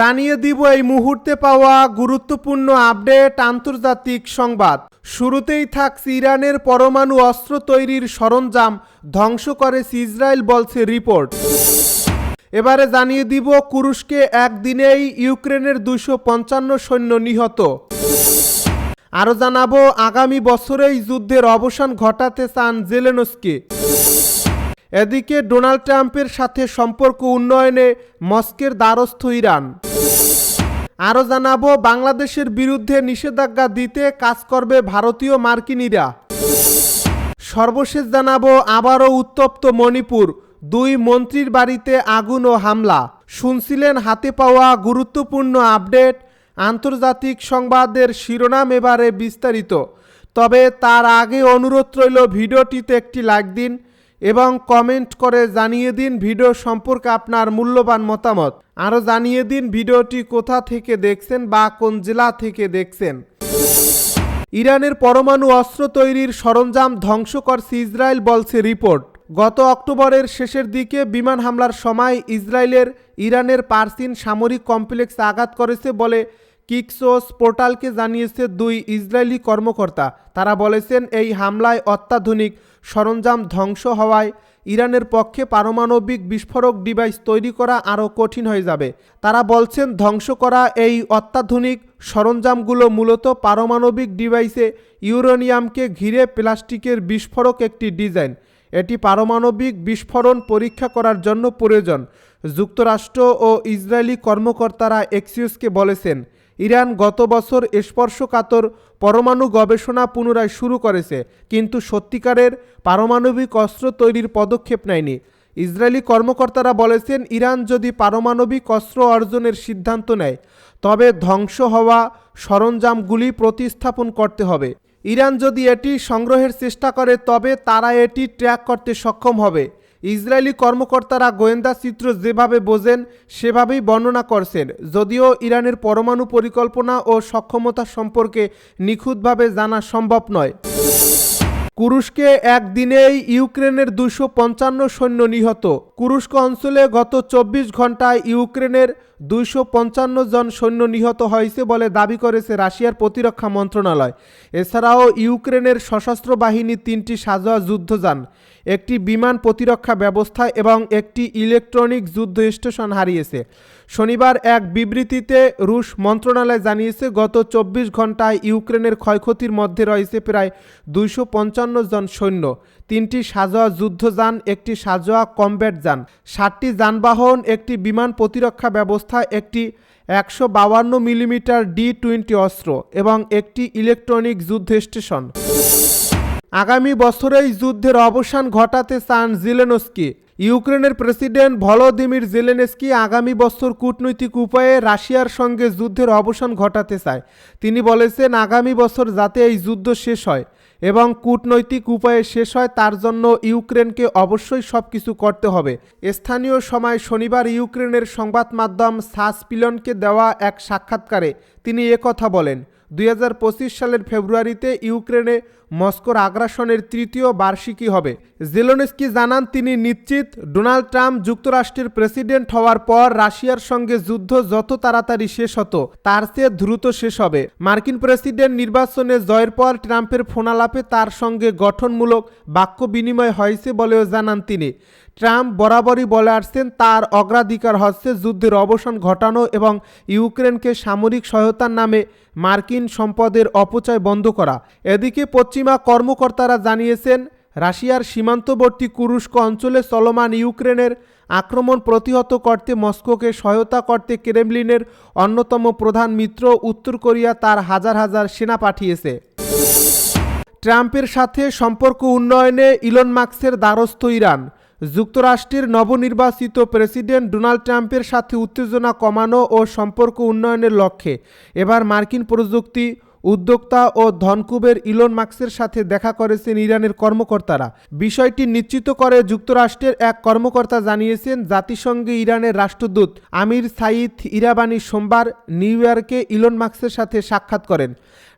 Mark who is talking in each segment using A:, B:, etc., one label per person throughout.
A: জানিয়ে দিব এই মুহূর্তে পাওয়া গুরুত্বপূর্ণ আপডেট আন্তর্জাতিক সংবাদ। শুরুতেই থাকছে ইরানের পরমাণু অস্ত্র তৈরির সরঞ্জাম, ধ্বংস করেছে ইসরায়েল বলছে রিপোর্ট। এবারে জানিয়ে দিব কুরুশকে একদিনেই ইউক্রেনের দুশো পঞ্চান্ন সৈন্য নিহত। আরও জানাব, আগামী বছরেই যুদ্ধের অবসান ঘটাতে চান জেলেনস্কি। এদিকে ডোনাল্ড ট্রাম্পের সাথে সম্পর্ক উন্নয়নে মস্কের দ্বারস্থ ইরান। আরও জানাব, বাংলাদেশের বিরুদ্ধে নিষেধাজ্ঞা দিতে কাজ করবে ভারতীয় মার্কিনীরা। সর্বশেষ জানাব, আবারও উত্তপ্ত মণিপুর। দুই মন্ত্রীর বাড়িতে আগুন ও হামলা। শুনছিলেন, হাতে পাওয়া গুরুত্বপূর্ণ আপডেট। আন্তর্জাতিক সংবাদের শিরোনাম এবারে বিস্তারিত। তবে তার আগে অনুরোধ রইল, ভিডিওটিতে একটি লাইক দিন এবং কমেন্ট করে জানিয়ে দিন ভিডিও সম্পর্কে আপনার মূল্যবান মতামত। আরও জানিয়ে দিন ভিডিওটি কোথা থেকে দেখছেন বা কোন জেলা থেকে দেখছেন। ইরানের পরমাণু অস্ত্র তৈরির সরঞ্জাম ধ্বংস করছে ইসরায়েল বলছে রিপোর্ট। গত অক্টোবরের শেষের দিকে বিমান হামলার সময় ইসরায়েলের ইরানের পার্সিন সামরিক কমপ্লেক্স আঘাত করেছে বলে কিকসোস পোর্টালকে জানিয়েছে দুই ইসরায়েলি কর্মকর্তা। তারা বলেছেন, এই হামলায় অত্যাধুনিক সরঞ্জাম ধ্বংস হওয়ায় ইরানের পক্ষে পারমাণবিক বিস্ফোরক ডিভাইস তৈরি করা আরও কঠিন হয়ে যাবে। তারা বলছেন, ধ্বংস করা এই অত্যাধুনিক সরঞ্জামগুলো মূলত পারমাণবিক ডিভাইসে ইউরেনিয়ামকে ঘিরে প্লাস্টিকের বিস্ফোরক একটি ডিজাইন। এটি পারমাণবিক বিস্ফোরণ পরীক্ষা করার জন্য প্রয়োজন। যুক্তরাষ্ট্র ও ইসরায়েলি কর্মকর্তারা এক্সিউসকে বলেছেন ইরান গত বছর স্পর্শকাতর পরমাণু গবেষণা পুনরায় শুরু করেছে, কিন্তু সত্যিকারের পারমাণবিক অস্ত্র তৈরির পদক্ষেপ নেয়নি। ইসরায়েলি কর্মকর্তারা বলেছেন, ইরান যদি পারমাণবিক অস্ত্র অর্জনের সিদ্ধান্ত নেয়, তবে ধ্বংস হওয়া সরঞ্জামগুলি প্রতিস্থাপন করতে হবে। ইরান যদি এটি সংগ্রহের চেষ্টা করে, তবে তারা এটি ট্র্যাক করতে সক্ষম হবে। ইসরায়েলি কর্মকর্তারা গোয়েন্দা চিত্র যেভাবে বোঝেন, সেভাবেই বর্ণনা করছেন। যদিও ইরানের পরমাণু পরিকল্পনা ও সক্ষমতা সম্পর্কে নিখুঁতভাবে জানা সম্ভব নয়। কুরুশকে একদিনেই ইউক্রেনের দুশো পঞ্চান্ন সৈন্য নিহত। কুরুস্ক অঞ্চলে গত চব্বিশ ঘন্টায় ইউক্রেনের দুইশো পঞ্চান্ন জন সৈন্য নিহত হয়েছে বলে দাবি করেছে রাশিয়ার প্রতিরক্ষা মন্ত্রণালয়। এছাড়াও ইউক্রেনের সশস্ত্র বাহিনী তিনটি সাজোয়া যুদ্ধযান, একটি বিমান প্রতিরক্ষা ব্যবস্থা এবং একটি ইলেকট্রনিক যুদ্ধ স্টেশন হারিয়েছে। শনিবার এক বিবৃতিতে রুশ মন্ত্রণালয় জানিয়েছে, গত চব্বিশ ঘন্টায় ইউক্রেনের ক্ষয়ক্ষতির মধ্যে রয়েছে প্রায় দুইশো পঞ্চান্ন জন সৈন্য, তিনটি সাজোয়া যুদ্ধযান, একটি সাজোয়া কমব্যাট যান ষাটটি যানবাহন, একটি বিমান প্রতিরক্ষা ব্যবস্থা, একটি একশো বাউান্ন মিলিমিটার ডি টোয়েন্টি অস্ত্র এবং একটি ইলেকট্রনিক যুদ্ধ স্টেশন। আগামী বছরেই যুদ্ধের অবসান ঘটাতে চান জিলেনস্কি। ইউক্রেনের প্রেসিডেন্ট ভলোদিমির জেলেনস্কি আগামী বছর কূটনৈতিক উপায়ে রাশিয়ার সঙ্গে যুদ্ধের অবসান ঘটাতে চায়। তিনি বলেছেন, আগামী বছর যাতে এই যুদ্ধ শেষ হয় এবং কূটনৈতিক উপায়ে শেষ হয়, তার জন্য ইউক্রেনকে অবশ্যই সব কিছু করতে হবে। স্থানীয় সময় শনিবার ইউক্রেনের সংবাদ মাধ্যম সাসপিলনকে দেওয়া এক সাক্ষাৎকারে তিনি একথা বলেন। দুই হাজার পঁচিশ সালের ফেব্রুয়ারিতে ইউক্রেনে মস্কোর আগ্রাসনের তৃতীয় বার্ষিকী হবে। জেলোনেস্কি জানান তিনি নিশ্চিত ডোনাল্ড ট্রাম্প যুক্তরাষ্ট্রের প্রেসিডেন্ট হওয়ার পর রাশিয়ার সঙ্গে যুদ্ধ যত তাড়াতাড়ি শেষ হতো, তার চেয়ে দ্রুত শেষ হবে। মার্কিন প্রেসিডেন্ট নির্বাচনে জয়ের পর ট্রাম্পের ফোনালাপে তার সঙ্গে গঠনমূলক বাক্য বিনিময় হয়েছে বলেও জানান তিনি। ট্রাম্প বরাবরই বলে আসছেন, তার অগ্রাধিকার হচ্ছে যুদ্ধের অবসান ঘটানো এবং ইউক্রেনকে সামরিক সহায়তার নামে মার্কিন সম্পদের অপচয় বন্ধ করা। এদিকে পশ্চিমা কর্মকর্তারা জানিয়েছেন, রাশিয়ার সীমান্তবর্তী কুরুস্ক অঞ্চলে চলমান ইউক্রেনের আক্রমণ প্রতিহত করতে মস্কোকে সহায়তা করতে ক্রেমলিনের অন্যতম প্রধান মিত্র উত্তর কোরিয়া তার হাজার হাজার সেনা পাঠিয়েছে। ট্রাম্পের সাথে সম্পর্ক উন্নয়নে ইলন মার্কসের দ্বারস্থ ইরান। যুক্তরাষ্ট্রের নবনির্বাচিত প্রেসিডেন্ট ডোনাল্ড ট্রাম্পের সাথে উত্তেজনা কমানো ও সম্পর্ক উন্নয়নের লক্ষ্যে এবার মার্কিন প্রযুক্তি উদ্যোক্তা ও ধনকুবের ইলন মার্কসের সাথে দেখা করেছেন ইরানের কর্মকর্তারা। বিষয়টি নিশ্চিত করে যুক্তরাষ্ট্রের এক কর্মকর্তা জানিয়েছেন, জাতিসংঘে ইরানের রাষ্ট্রদূত আমির সাইদ ইরাবানি সোমবার নিউ ইয়র্কে ইলন মার্কসের সাথে সাক্ষাৎ করেন।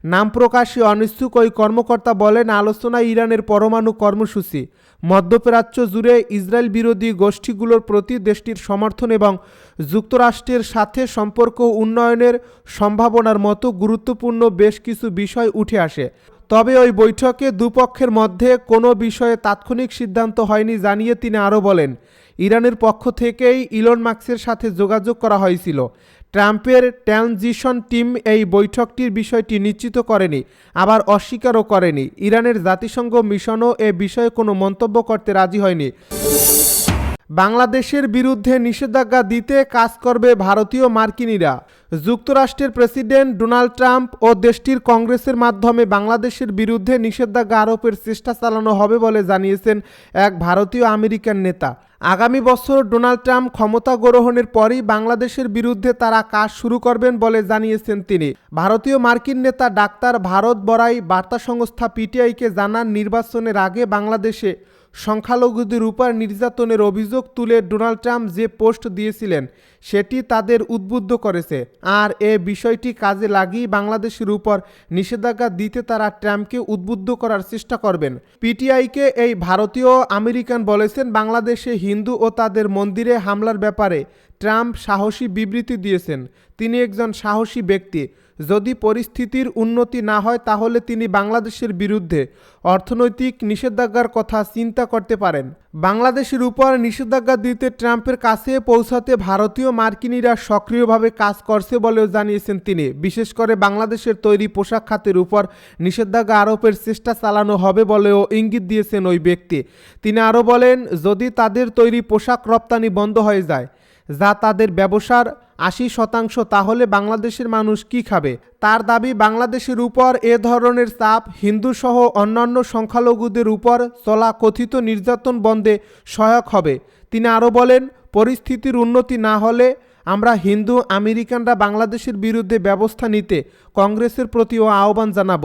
A: নাম প্রকাশে অনিচ্ছুক ওই কর্মকর্তা বলেন, আলোচনায় ইরানের পরমাণু কর্মসূচি মধ্যপ্রাচ্য জুড়ে ইসরায়েল বিরোধী গোষ্ঠীগুলোর প্রতি দেশটির সমর্থন এবং যুক্তরাষ্ট্রের সাথে সম্পর্ক উন্নয়নের সম্ভাবনার মতো গুরুত্বপূর্ণ বেশ কিছু বিষয় উঠে আসে। তবে ওই বৈঠকে দুপক্ষের মধ্যে কোনো বিষয়ে তাৎক্ষণিক সিদ্ধান্ত হয়নি জানিয়ে তিনি আরও বলেন, ইরানের পক্ষ থেকেই ইলন মার্কসের সাথে যোগাযোগ করা হয়েছিল। ট্রাম্পের ট্রানজিশন টিম এই বৈঠকটির বিষয়টি নিশ্চিত করেনি, আবার অস্বীকারও করেনি। ইরানের জাতিসংঘ মিশনও এ বিষয়ে কোনো মন্তব্য করতে রাজি হয়নি। বাংলাদেশের বিরুদ্ধে নিষেধাজ্ঞা দিতে কাজ করবে ভারতীয় মার্কিনীরা। যুক্তরাষ্ট্রের প্রেসিডেন্ট ডোনাল্ড ট্রাম্প ও দেশটির কংগ্রেসের মাধ্যমে বাংলাদেশের বিরুদ্ধে নিষেধাজ্ঞা আরোপের চেষ্টা চালানো হবে বলে জানিয়েছেন এক ভারতীয় আমেরিকান নেতা। আগামী বছর ডোনাল্ড ট্রাম্প ক্ষমতা গ্রহণের পরই বাংলাদেশের বিরুদ্ধে তারা কাজ শুরু করবেন বলে জানিয়েছেন তিনি। ভারতীয় মার্কিন নেতা ডাক্তার ভারত বড়াই বার্তা সংস্থা পিটিআইকে জানান, নির্বাচনের আগে বাংলাদেশে সংখ্যালঘুদের উপর নির্যাতনের অভিযোগ তুলে ডোনাল্ড ট্রাম্প যে পোস্ট দিয়েছিলেন, সেটি তাদের উদ্বুদ্ধ করেছে। আর এ বিষয়টি কাজে লাগিয়ে বাংলাদেশের উপর নিষেধাজ্ঞা দিতে তারা ট্রাম্পকে উদ্বুদ্ধ করার চেষ্টা করবেন। পিটিআইকে এই ভারতীয় আমেরিকান বলেছেন, বাংলাদেশে হিন্দু ও তাদের মন্দিরে হামলার ব্যাপারে ট্রাম্প সাহসী বিবৃতি দিয়েছেন। তিনি একজন সাহসী ব্যক্তি। যদি পরিস্থিতির উন্নতি না হয়, তাহলে তিনি বাংলাদেশের বিরুদ্ধে অর্থনৈতিক নিষেধাজ্ঞার কথা চিন্তা করতে পারেন। বাংলাদেশের উপর নিষেধাজ্ঞা দিতে ট্রাম্পের কাছে পৌঁছাতে ভারতীয় মার্কিনীরা সক্রিয়ভাবে কাজ করছে বলেও জানিয়েছেন তিনি। বিশেষ করে বাংলাদেশের তৈরি পোশাক খাতের উপর নিষেধাজ্ঞা আরোপের চেষ্টা চালানো হবে বলেও ইঙ্গিত দিয়েছেন ওই ব্যক্তি। তিনি আরও বলেন, যদি তাদের তৈরি পোশাক রপ্তানি বন্ধ হয়ে যায় যা তাদের ব্যবসার আশি শতাংশ, তাহলে বাংলাদেশের মানুষ কি খাবে? তার দাবি, বাংলাদেশের উপর এ ধরনের চাপ, হিন্দুসহ অন্যান্য সংখ্যালঘুদের উপর চলা কথিত নির্যাতন বন্ধে সহায়ক হবে। তিনি আরও বলেন, পরিস্থিতির উন্নতি না হলে আমরা হিন্দু, আমেরিকানরা বাংলাদেশের বিরুদ্ধে ব্যবস্থা নিতে কংগ্রেসের প্রতিও আহ্বান জানাব।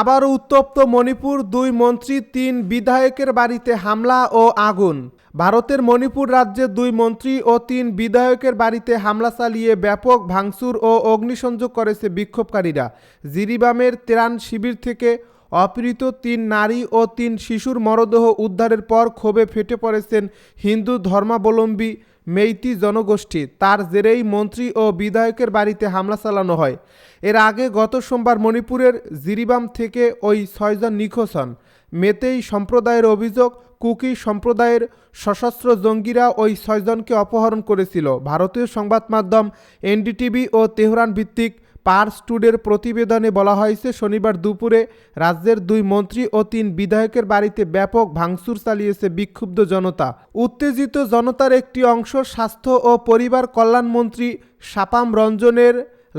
A: আবারও উত্তপ্ত মণিপুর, দুই মন্ত্রী, তিন বিধায়কের বাড়িতে হামলা ও আগুন। ভারতের মণিপুর রাজ্যে দুই মন্ত্রী ও তিন বিধায়কের বাড়িতে হামলা চালিয়ে ব্যাপক ভাঙচুর ও অগ্নিসংযোগ করেছে বিক্ষোভকারীরা। জিরিবামের ত্রাণ শিবির থেকে অপহৃত তিন নারী ও তিন শিশুর মরদেহ উদ্ধারের পর ক্ষোভে ফেটে পড়েছেন হিন্দু ধর্মাবলম্বী মেইতি জনগোষ্ঠী, তার জেরেই মন্ত্রী ও বিধায়কের বাড়িতে হামলা চালানো হয়। এর আগে গত সোমবার মণিপুরের জিরিবাম থেকে ওই ছয়জন নিখোঁজ হন। মেতেই সম্প্রদায়ের অভিযোগ, কুকি সম্প্রদায়ের সশস্ত্র জঙ্গিরা ওই ছয়জনকে অপহরণ করেছিল। ভারতীয় সংবাদ মাধ্যম, এনডিটিভি ও তেহরান ভিত্তিক পার্স টুডের প্রতিবেদনে বলা হয়েছে, শনিবার দুপুরে রাজ্যের দুই মন্ত্রী ও তিন বিধায়কের বাড়িতে ব্যাপক ভাঙচুর চালিয়েছে বিক্ষুব্ধ জনতা। উত্তেজিত জনতার একটি অংশ স্বাস্থ্য ও পরিবার কল্যাণমন্ত্রী সাপাম রঞ্জনের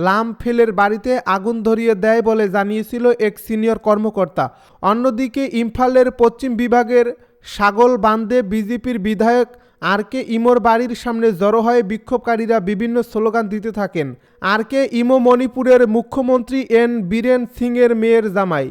A: লামফেলের বাড়িতে আগুন ধরিয়ে দেয় বলে জানিয়েছিল এক সিনিয়র কর্মকর্তা। অন্যদিকে ইম্ফালের পশ্চিম বিভাগের সাগল বান্দে বিজেপির বিধায়ক আর কে ইমোর বাড়ির সামনে জড়ো হয়ে বিক্ষোভকারীরা বিভিন্ন স্লোগান দিতে থাকেন। আর কে ইমো মণিপুরের মুখ্যমন্ত্রী এন বীরেন সিংয়ের মেয়ের জামাই।